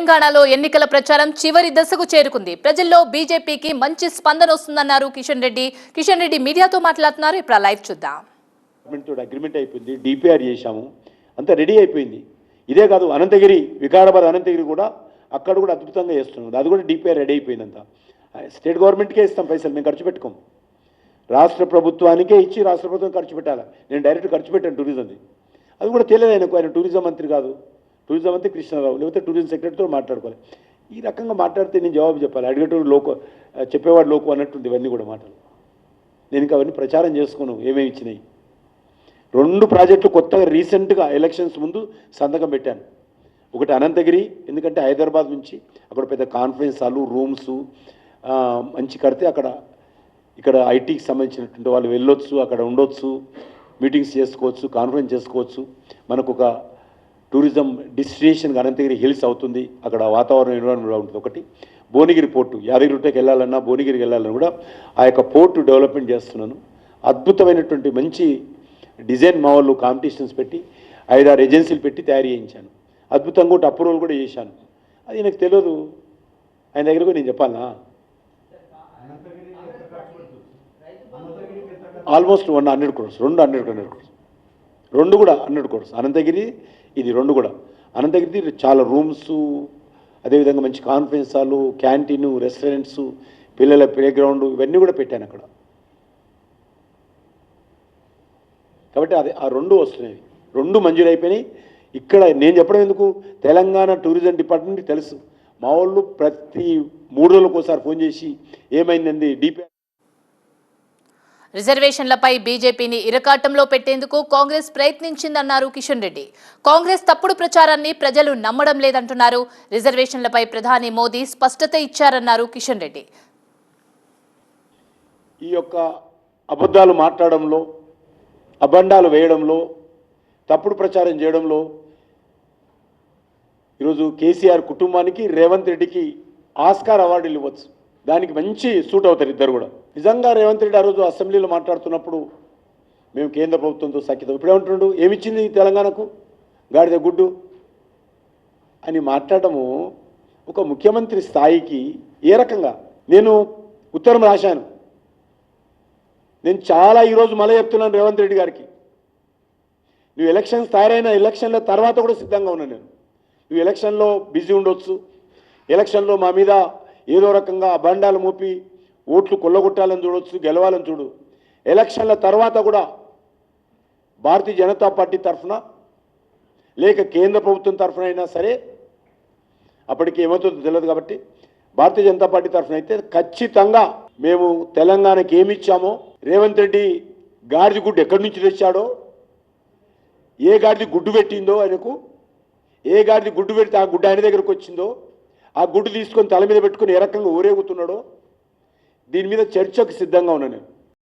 తెలంగాణలో ఎన్నికల ప్రచారం చివరి దశకు చేరుకుంది. ప్రజల్లో బీజేపీకి మంచి స్పందన వస్తుందన్నారు కిషన్ రెడ్డి. కిషన్ రెడ్డి మీడియాతో మాట్లాడుతున్నారు. ఇప్పుడు లైవ్ చూద్దాం. అగ్రిమెంట్ అయిపోయింది. డిపిఆర్ చేశాము. అంతా రెడీ అయిపోయింది. ఇదే కాదు అనంతగిరి వికారాబాద్ అనంతగిరి కూడా అక్కడ కూడా అద్భుతంగా చేస్తున్నాం అది కూడా డిపిఆర్ రెడీ అయిపోయింది స్టేట్ గవర్నమెంట్కే ఇస్తాం పైసలు మేము ఖర్చు పెట్టుకోం. రాష్ట్ర ప్రభుత్వానికే ఇచ్చి రాష్ట్ర ప్రభుత్వం ఖర్చు పెట్టాలి? నేను డైరెక్ట్ ఖర్చు పెట్టాను టూరిజంది అది కూడా తెలియదు ఆయనకు. ఆయన టూరిజం మంత్రి కాదు. టూరిజం అంతే కృష్ణారావు లేకపోతే టూరిజం సెక్రటరీతో మాట్లాడుకోవాలి. ఈ రకంగా మాట్లాడితే నేను జవాబు చెప్పాలి. అడిగేటోడు లోకు చెప్పేవాడు లోకు అన్నట్టుంది ఇవన్నీ కూడా మాటలు. నేను ఇంకా అవన్నీ ప్రచారం చేసుకోను ఏమేమి ఇచ్చినాయి. రెండు ప్రాజెక్టులు కొత్తగా రీసెంట్గా ఎలక్షన్స్ ముందు సంతకం పెట్టాను. ఒకటి అనంతగిరి ఎందుకంటే హైదరాబాద్ నుంచి అక్కడ పెద్ద కాన్ఫరెన్స్ హాలు రూమ్స్ మంచి కడితే అక్కడ ఇక్కడ ఐటీకి సంబంధించినటువంటి వాళ్ళు వెళ్ళొచ్చు అక్కడ ఉండొచ్చు మీటింగ్స్ చేసుకోవచ్చు కాన్ఫరెన్స్ చేసుకోవచ్చు. మనకు ఒక టూరిజం డెస్టినేషన్ అనంతగిరి హిల్స్ అవుతుంది. అక్కడ వాతావరణం ఎన్విరాన్మెంట్ ఉంటుంది. ఒకటి భువనగిరి పోర్టు. యాదగిరిగుట్టకి వెళ్ళాలన్నా భువనగిరికి వెళ్ళాలన్నా కూడా ఆ యొక్క పోర్టు డెవలప్మెంట్ చేస్తున్నాను. అద్భుతమైనటువంటి మంచి డిజైన్ మా వాళ్ళు కాంపిటీషన్స్ పెట్టి ఐదారు ఏజెన్సీలు పెట్టి తయారు చేయించాను. అద్భుతంగా ఒకటి అప్రూవల్ కూడా చేశాను. అది నాకు తెలియదు. ఆయన దగ్గర కూడా నేను చెప్పాలనా? ఆల్మోస్ట్ వన్ హండ్రెడ్ క్రోర్స్ రెండు హండ్రెడ్ హండ్రెడ్ క్రోర్స్. రెండు కూడా హండ్రెడ్ కోర్స్. అనంతగిరి ఇది రెండు కూడా. అనంతగిరి చాలా రూమ్స్ అదేవిధంగా మంచి కాన్ఫరెన్స్ హాలు క్యాంటీన్ రెస్టారెంట్స్ పిల్లల ప్లేగ్రౌండ్ ఇవన్నీ కూడా పెట్టాను అక్కడ. కాబట్టి అది ఆ రెండు వస్తున్నాయి. రెండు మంజూరైపోయినాయి ఇక్కడ నేను చెప్పడం ఎందుకు? తెలంగాణ టూరిజం డిపార్ట్మెంట్ తెలుసు. మా వాళ్ళు ప్రతి మూడు రోజులకు ఒకసారి ఫోన్ చేసి ఏమైందండి? డిపి రిజర్వేషన్లపై బీజేపీని ఇరకాటంలో పెట్టేందుకు కాంగ్రెస్ ప్రయత్నించిందన్నారు కిషన్ రెడ్డి. కాంగ్రెస్ తప్పుడు ప్రచారాన్ని ప్రజలు నమ్మడం లేదంటున్నారు. రిజర్వేషన్లపై ప్రధాని మోదీ స్పష్టత ఇచ్చారన్నారు కిషన్ రెడ్డి. ఈ యొక్క అబద్ధాలు మాట్లాడడంలో అబండాలు వేయడంలో తప్పుడు ప్రచారం చేయడంలో ఈరోజు కేసీఆర్ కుటుంబానికి రేవంత్ రెడ్డికి ఆస్కార్ అవార్డులు ఇవ్వచ్చు. దానికి మంచి సూట్ అవుతారు ఇద్దరు కూడా. నిజంగా రేవంత్ రెడ్డి ఆ రోజు అసెంబ్లీలో మాట్లాడుతున్నప్పుడు మేము కేంద్ర ప్రభుత్వంతో సఖ్యత ఇప్పుడేమంటుండు ఏమిచ్చింది తెలంగాణకు? గాడిద గుడ్డు అని మాట్లాడటము ఒక ముఖ్యమంత్రి స్థాయికి ఏ రకంగా? నేను ఉత్తరం రాశాను. నేను చాలా ఈరోజు మళ్ళీ చెప్తున్నాను రేవంత్ రెడ్డి గారికి. నువ్వు ఎలక్షన్స్ తయారైన ఎలక్షన్ల తర్వాత కూడా సిద్ధంగా ఉన్నాను నేను. నువ్వు ఎలక్షన్లో బిజీ ఉండొచ్చు. ఎలక్షన్లో మా మీద ఏదో రకంగా అభండాలు మోపి ఓట్లు కొల్లగొట్టాలని చూడొచ్చు గెలవాలని చూడు. ఎలక్షన్ల తర్వాత కూడా భారతీయ జనతా పార్టీ తరఫున లేక కేంద్ర ప్రభుత్వం తరఫున అయినా సరే అప్పటికి ఏమవుతుందో తెలియదు కాబట్టి భారతీయ జనతా పార్టీ తరఫున అయితే ఖచ్చితంగా మేము తెలంగాణకి ఏమి ఇచ్చామో రేవంత్ రెడ్డి గాడిద గుడ్డు ఎక్కడి నుంచి తెచ్చాడో ఏ గాడిది గుడ్డు పెట్టిందో ఆయనకు ఏ గాడిది గుడ్డు పెడితే ఆ గుడ్డు ఆయన దగ్గరకు వచ్చిందో ఆ గుడ్డు తీసుకొని తల మీద పెట్టుకొని ఏ రకంగా ఊరేగుతున్నాడో దీని మీద చర్చకు సిద్ధంగా ఉన్నాను నేను.